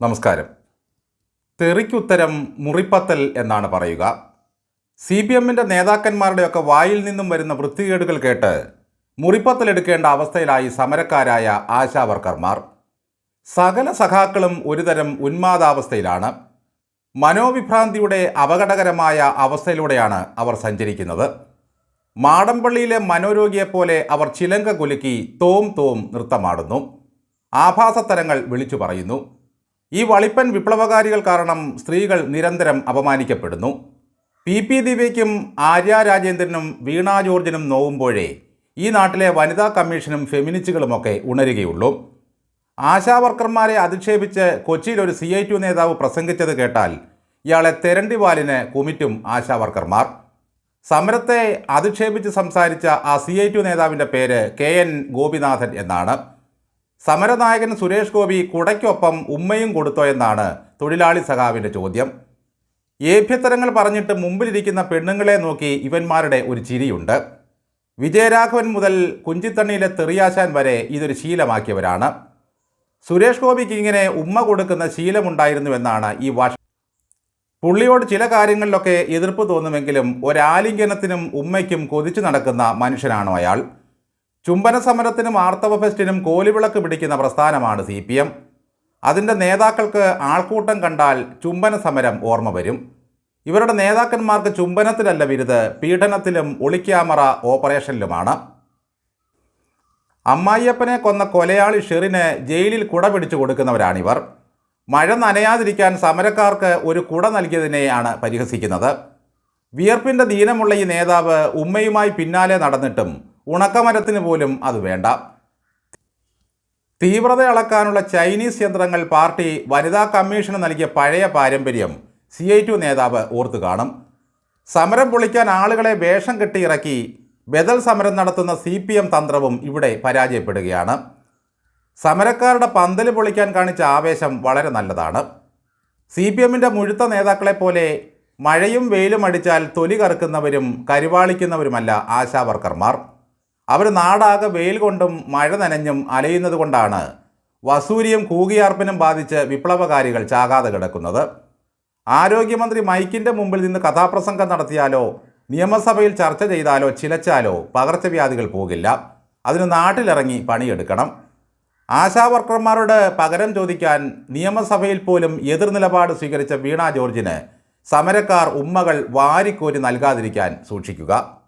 നമസ്കാരം. തെറിക്കുത്തരം മുറിപ്പത്തൽ എന്നാണ് പറയുക. സി പി എമ്മിന്റെ നേതാക്കന്മാരുടെയൊക്കെ വായിൽ നിന്നും വരുന്ന വൃത്തികേടുകൾ കേട്ട് മുറിപ്പത്തൽ എടുക്കേണ്ട അവസ്ഥയിലായി സമരക്കാരായ ആശാവർക്കർമാർ സകല സഖാക്കളും ഒരുതരം ഉന്മാദാവസ്ഥയിലാണ്. മനോവിഭ്രാന്തിയുടെ അപകടകരമായ അവസ്ഥയിലൂടെയാണ് അവർ സഞ്ചരിക്കുന്നത്. മാടമ്പള്ളിയിലെ മനോരോഗിയെപ്പോലെ അവർ ചിലങ്ക കുലുക്കി തോം തോം നൃത്തമാടുന്നു. ആഭാസത്തരങ്ങൾ വിളിച്ചു പറയുന്നു. ഈ വളിപ്പൻ വിപ്ലവകാരികൾ കാരണം സ്ത്രീകൾ നിരന്തരം അപമാനിക്കപ്പെടുന്നു. പി പി ദിവ്യയ്ക്കും ആര്യ രാജേന്ദ്രനും വീണ ജോർജിനും നോവുമ്പോഴേ ഈ നാട്ടിലെ വനിതാ കമ്മീഷനും ഫെമിനിസ്റ്റുകളുമൊക്കെ ഉണരുകയുള്ളൂ. ആശാവർക്കർമാരെ അധിക്ഷേപിച്ച് കൊച്ചിയിൽ ഒരു സി ഐ ടു നേതാവ് പ്രസംഗിച്ചത് കേട്ടാൽ ഇയാളെ തെരണ്ടി വാലിന് കുമിറ്റും ആശാവർക്കർമാർ സമരത്തെ അധിക്ഷേപിച്ച് സംസാരിച്ച ആ സി ഐ ടു നേതാവിന്റെ പേര് കെ എൻ ഗോപിനാഥൻ എന്നാണ്. സമരനായകൻ സുരേഷ് ഗോപി കുടയ്ക്കൊപ്പം ഉമ്മയും കൊടുത്തോ എന്നാണ് തൊഴിലാളി സഖാവിന്റെ ചോദ്യം. ഏഭ്യത്തരങ്ങൾ പറഞ്ഞിട്ട് മുമ്പിലിരിക്കുന്ന പെണ്ണുങ്ങളെ നോക്കി ഇവന്മാരുടെ ഒരു ചിരിയുണ്ട്. വിജയരാഘവൻ മുതൽ കുഞ്ചിത്തണ്ണിയിലെ തെറിയാശാൻ വരെ ഇതൊരു ശീലമാക്കിയവരാണ്. സുരേഷ് ഗോപിക്ക് ഇങ്ങനെ ഉമ്മ കൊടുക്കുന്ന ശീലമുണ്ടായിരുന്നുവെന്നാണ് ഈ വാഷ്. പുള്ളിയോട് ചില കാര്യങ്ങളിലൊക്കെ എതിർപ്പ് തോന്നുമെങ്കിലും ഒരാലിംഗനത്തിനും ഉമ്മയ്ക്കും കൊതിച്ചു നടക്കുന്ന മനുഷ്യനാണോ അയാൾ? ചുംബന സമരത്തിനും ആർത്തവ ഫെസ്റ്റിനും കോലിവിളക്ക് പിടിക്കുന്ന പ്രസ്ഥാനമാണ് സി പി എം. അതിന്റെ നേതാക്കൾക്ക് ആൾക്കൂട്ടം കണ്ടാൽ ചുംബന സമരം ഓർമ്മ വരും. ഇവരുടെ നേതാക്കന്മാർക്ക് ചുംബനത്തിലല്ല വിരുത് പീഡനത്തിലും ഒളിക്യാമറ ഓപ്പറേഷനിലുമാണ്. അമ്മായിയപ്പനെ കൊന്ന കൊലയാളി ഷെറിന് ജയിലിൽ കുട പിടിച്ചു കൊടുക്കുന്നവരാണിവർ. മഴ നനയാതിരിക്കാൻ സമരക്കാർക്ക് ഒരു കുട നൽകിയതിനെയാണ് പരിഹസിക്കുന്നത്. വിയർപ്പിന്റെ ദീനമുള്ള ഈ നേതാവ് ഉമ്മയുമായി പിന്നാലെ നടന്നിട്ടും ഉണക്കമരത്തിന് പോലും അത് വേണ്ട. തീവ്രത അളക്കാനുള്ള ചൈനീസ് യന്ത്രങ്ങൾ പാർട്ടി വനിതാ കമ്മീഷന് നൽകിയ പഴയ പാരമ്പര്യം സി ഐ ടു നേതാവ് ഓർത്തു കാണും. സമരം പൊളിക്കാൻ ആളുകളെ വേഷം കെട്ടി ഇറക്കി ബദൽ സമരം നടത്തുന്ന സി പി എം തന്ത്രവും ഇവിടെ പരാജയപ്പെടുകയാണ്. സമരക്കാരുടെ പന്തൽ പൊളിക്കാൻ കാണിച്ച ആവേശം വളരെ നല്ലതാണ്. സി പി എമ്മിന്റെ മുഴുത്ത നേതാക്കളെ പോലെ മഴയും വെയിലും അടിച്ചാൽ തൊലി കറുക്കുന്നവരും കരുവാളിക്കുന്നവരുമല്ല ആശാവർക്കർമാർ. അവർ നാടാകെ വെയിൽ കൊണ്ടും മഴ നനഞ്ഞും അലയുന്നത് കൊണ്ടാണ് വസൂരിയും കൂകിയാർപ്പിനും ബാധിച്ച് വിപ്ലവകാരികൾ ചാകാതെ കിടക്കുന്നത്. ആരോഗ്യമന്ത്രി മൈക്കിന്റെ മുമ്പിൽ നിന്ന് കഥാപ്രസംഗം നടത്തിയാലോ നിയമസഭയിൽ ചർച്ച ചെയ്താലോ ചിലച്ചാലോ പകർച്ചവ്യാധികൾ പോകില്ല. അതിന് നാട്ടിലിറങ്ങി പണിയെടുക്കണം. ആശാവർക്കർമാരോട് പകരം ചോദിക്കാൻ നിയമസഭയിൽ പോലും എതിർനിലപാട് സ്വീകരിച്ച വീണ ജോർജിന് സമരക്കാർ ഉമ്മകൾ വാരിക്കോരി നൽകാതിരിക്കാൻ സൂക്ഷിക്കുക.